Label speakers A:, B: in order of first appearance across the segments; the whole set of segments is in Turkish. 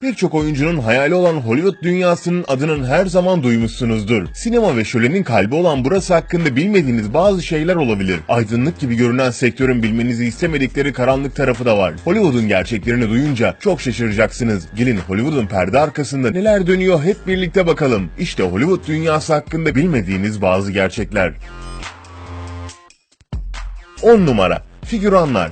A: Pek çok oyuncunun hayali olan Hollywood dünyasının adının her zaman duymuşsunuzdur. Sinema ve şölenin kalbi olan burası hakkında bilmediğiniz bazı şeyler olabilir. Aydınlık gibi görünen sektörün bilmenizi istemedikleri karanlık tarafı da var. Hollywood'un gerçeklerini duyunca çok şaşıracaksınız. Gelin Hollywood'un perde arkasında neler dönüyor hep birlikte bakalım. İşte Hollywood dünyası hakkında bilmediğiniz bazı gerçekler. 10 numara Figüranlar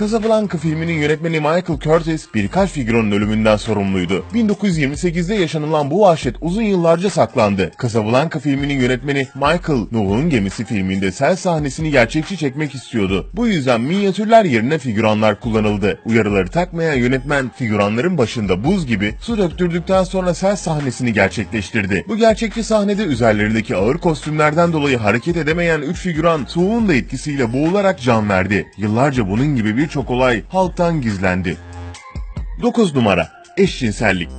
A: Casablanca filminin yönetmeni Michael Curtis birkaç figüranın ölümünden sorumluydu. 1928'de yaşanılan bu vahşet uzun yıllarca saklandı. Casablanca filminin yönetmeni Michael Nuh'un gemisi filminde sel sahnesini gerçekçi çekmek istiyordu. Bu yüzden minyatürler yerine figüranlar kullanıldı. Uyarıları takmayan yönetmen figüranların başında buz gibi su döktürdükten sonra sel sahnesini gerçekleştirdi. Bu gerçekçi sahnede üzerlerindeki ağır kostümlerden dolayı hareket edemeyen 3 figüran soğuğun da etkisiyle boğularak can verdi. Yıllarca bunun gibi birçok olay halktan gizlendi. 9 numara Eşcinsellik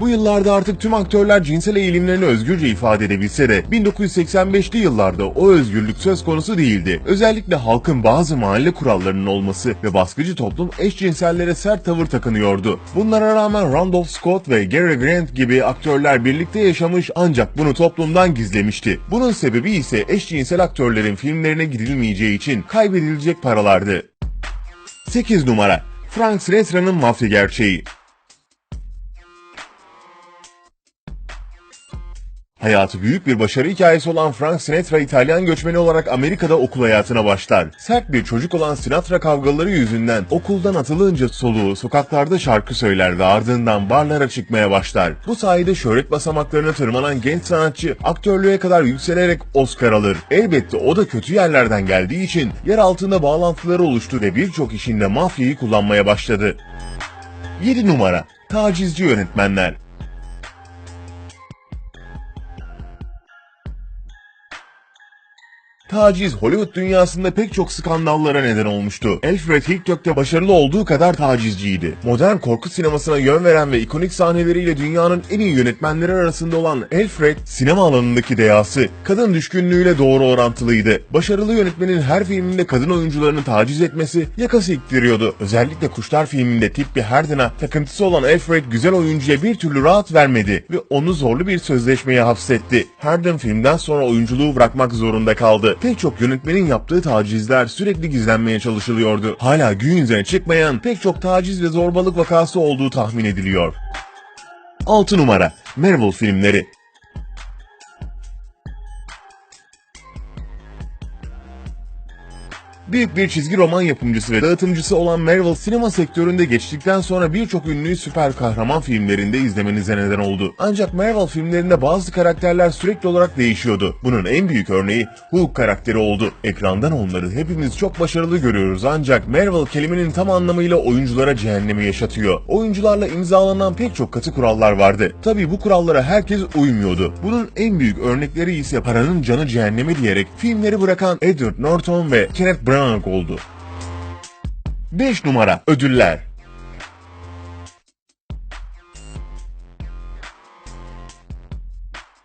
A: Bu yıllarda artık tüm aktörler cinsel eğilimlerini özgürce ifade edebilse de 1985'li yıllarda o özgürlük söz konusu değildi. Özellikle halkın bazı mahalle kurallarının olması ve baskıcı toplum eşcinsellere sert tavır takınıyordu. Bunlara rağmen Randolph Scott ve Gary Grant gibi aktörler birlikte yaşamış ancak bunu toplumdan gizlemişti. Bunun sebebi ise eşcinsel aktörlerin filmlerine gidilmeyeceği için kaybedilecek paralardı. 8 numara Frank Sinatra'nın mafya gerçeği Hayatı büyük bir başarı hikayesi olan Frank Sinatra İtalyan göçmeni olarak Amerika'da okul hayatına başlar. Sert bir çocuk olan Sinatra kavgaları yüzünden okuldan atılınca soluğu sokaklarda şarkı söyler ve ardından barlara çıkmaya başlar. Bu sayede şöhret basamaklarına tırmanan genç sanatçı aktörlüğe kadar yükselerek Oscar alır. Elbette o da kötü yerlerden geldiği için yer altında bağlantıları oluştu ve birçok işinde mafyayı kullanmaya başladı. 7 numara Tacizci yönetmenler Taciz Hollywood dünyasında pek çok skandallara neden olmuştu. Alfred Hitchcock de başarılı olduğu kadar tacizciydi. Modern korku sinemasına yön veren ve ikonik sahneleriyle dünyanın en iyi yönetmenleri arasında olan Alfred, sinema alanındaki deyası, kadın düşkünlüğüyle doğru orantılıydı. Başarılı yönetmenin her filminde kadın oyuncularını taciz etmesi yakası iktiriyordu. Özellikle Kuşlar filminde Tippi Herdin'a takıntısı olan Alfred güzel oyuncuya bir türlü rahat vermedi ve onu zorlu bir sözleşmeye hapsetti. Herden filmden sonra oyunculuğu bırakmak zorunda kaldı pek çok yönetmenin yaptığı tacizler sürekli gizlenmeye çalışılıyordu. Hala gün yüzüne çıkmayan pek çok taciz ve zorbalık vakası olduğu tahmin ediliyor. 6 numara Marvel filmleri Büyük bir çizgi roman yapımcısı ve dağıtımcısı olan Marvel sinema sektöründe geçtikten sonra birçok ünlü süper kahraman filmlerinde izlemenize neden oldu. Ancak Marvel filmlerinde bazı karakterler sürekli olarak değişiyordu. Bunun en büyük örneği Hulk karakteri oldu. Ekrandan onları hepimiz çok başarılı görüyoruz ancak Marvel kelimenin tam anlamıyla oyunculara cehennemi yaşatıyor. Oyuncularla imzalanan pek çok katı kurallar vardı. Tabi bu kurallara herkes uymuyordu. Bunun en büyük örnekleri ise paranın canı cehennemi diyerek filmleri bırakan Edward Norton ve Kenneth Branagh oldu. 5 numara ödüller.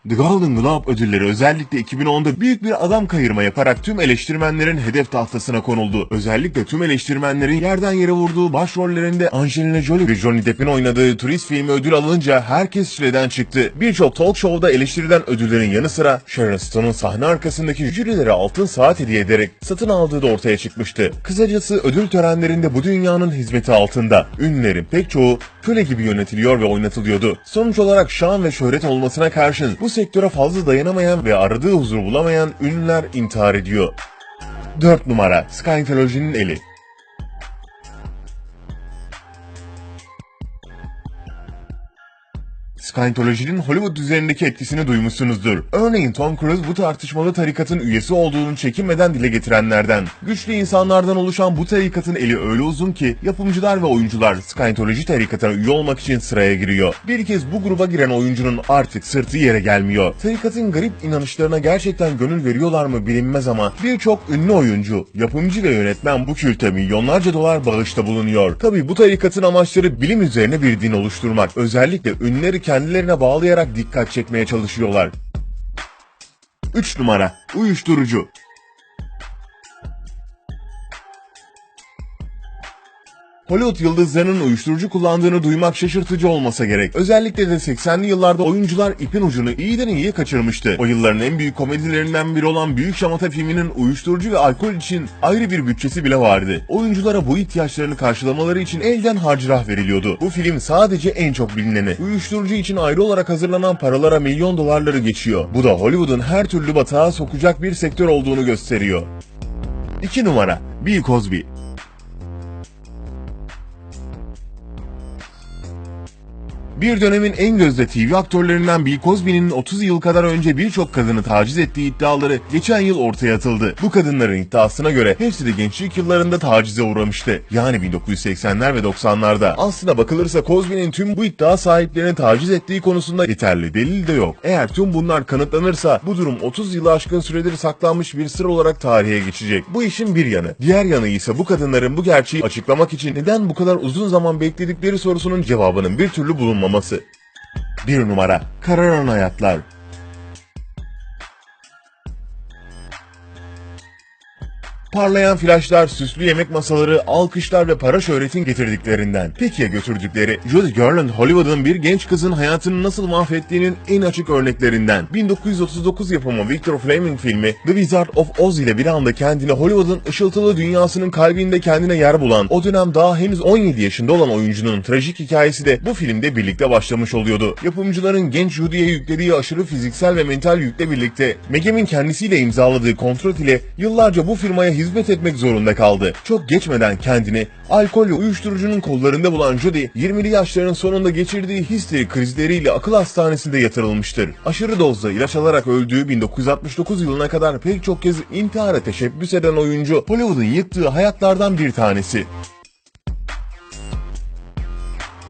A: The Golden Globe ödülleri özellikle 2010'da büyük bir adam kayırma yaparak tüm eleştirmenlerin hedef tahtasına konuldu. Özellikle tüm eleştirmenlerin yerden yere vurduğu başrollerinde Angelina Jolie ve Johnny Depp'in oynadığı turist filmi ödül alınca herkes çileden çıktı. Birçok talk show'da eleştirilen ödüllerin yanı sıra Sharon Stone'un sahne arkasındaki jürilere altın saat hediye ederek satın aldığı da ortaya çıkmıştı. Kısacası ödül törenlerinde bu dünyanın hizmeti altında. Ünlülerin pek çoğu köle gibi yönetiliyor ve oynatılıyordu. Sonuç olarak şan ve şöhret olmasına karşın bu sektöre fazla dayanamayan ve aradığı huzur bulamayan ünlüler intihar ediyor. 4 numara Scientology'nin eli Scientology'nin Hollywood üzerindeki etkisini duymuşsunuzdur. Örneğin Tom Cruise bu tartışmalı tarikatın üyesi olduğunu çekinmeden dile getirenlerden. Güçlü insanlardan oluşan bu tarikatın eli öyle uzun ki yapımcılar ve oyuncular Scientology tarikatına üye olmak için sıraya giriyor. Bir kez bu gruba giren oyuncunun artık sırtı yere gelmiyor. Tarikatın garip inanışlarına gerçekten gönül veriyorlar mı bilinmez ama birçok ünlü oyuncu, yapımcı ve yönetmen bu külte milyonlarca dolar bağışta bulunuyor. Tabi bu tarikatın amaçları bilim üzerine bir din oluşturmak. Özellikle ünlüleri kendilerine bağlayarak dikkat çekmeye çalışıyorlar. 3 numara Uyuşturucu Hollywood yıldızlarının uyuşturucu kullandığını duymak şaşırtıcı olmasa gerek. Özellikle de 80'li yıllarda oyuncular ipin ucunu iyiden iyiye kaçırmıştı. O yılların en büyük komedilerinden biri olan Büyük Şamata filminin uyuşturucu ve alkol için ayrı bir bütçesi bile vardı. Oyunculara bu ihtiyaçlarını karşılamaları için elden harcırah veriliyordu. Bu film sadece en çok bilineni. Uyuşturucu için ayrı olarak hazırlanan paralara milyon dolarları geçiyor. Bu da Hollywood'un her türlü batağa sokacak bir sektör olduğunu gösteriyor. 2 numara Bill Cosby Bir dönemin en gözde TV aktörlerinden Bill Cosby'nin 30 yıl kadar önce birçok kadını taciz ettiği iddiaları geçen yıl ortaya atıldı. Bu kadınların iddiasına göre hepsi de gençlik yıllarında tacize uğramıştı. Yani 1980'ler ve 90'larda. Aslına bakılırsa Cosby'nin tüm bu iddia sahiplerini taciz ettiği konusunda yeterli delil de yok. Eğer tüm bunlar kanıtlanırsa bu durum 30 yılı aşkın süredir saklanmış bir sır olarak tarihe geçecek. Bu işin bir yanı. Diğer yanı ise bu kadınların bu gerçeği açıklamak için neden bu kadar uzun zaman bekledikleri sorusunun cevabının bir türlü bulunmaması. 1 numara Kararan Hayatlar Parlayan flaşlar, süslü yemek masaları, alkışlar ve para şöhretin getirdiklerinden. Peki ya götürdükleri? Judy Garland, Hollywood'un bir genç kızın hayatını nasıl mahvettiğinin en açık örneklerinden. 1939 yapımı Victor Fleming filmi The Wizard of Oz ile bir anda kendini Hollywood'un ışıltılı dünyasının kalbinde kendine yer bulan, o dönem daha henüz 17 yaşında olan oyuncunun trajik hikayesi de bu filmde birlikte başlamış oluyordu. Yapımcıların genç Judy'ye yüklediği aşırı fiziksel ve mental yükle birlikte Megam'in kendisiyle imzaladığı kontrat ile yıllarca bu firmaya hizmet etmek zorunda kaldı. Çok geçmeden kendini alkol ve uyuşturucunun kollarında bulan Judy, 20'li yaşların sonunda geçirdiği histeri krizleriyle akıl hastanesinde yatırılmıştır. Aşırı dozda ilaç alarak öldüğü 1969 yılına kadar pek çok kez intihara teşebbüs eden oyuncu, Hollywood'un yıktığı hayatlardan bir tanesi.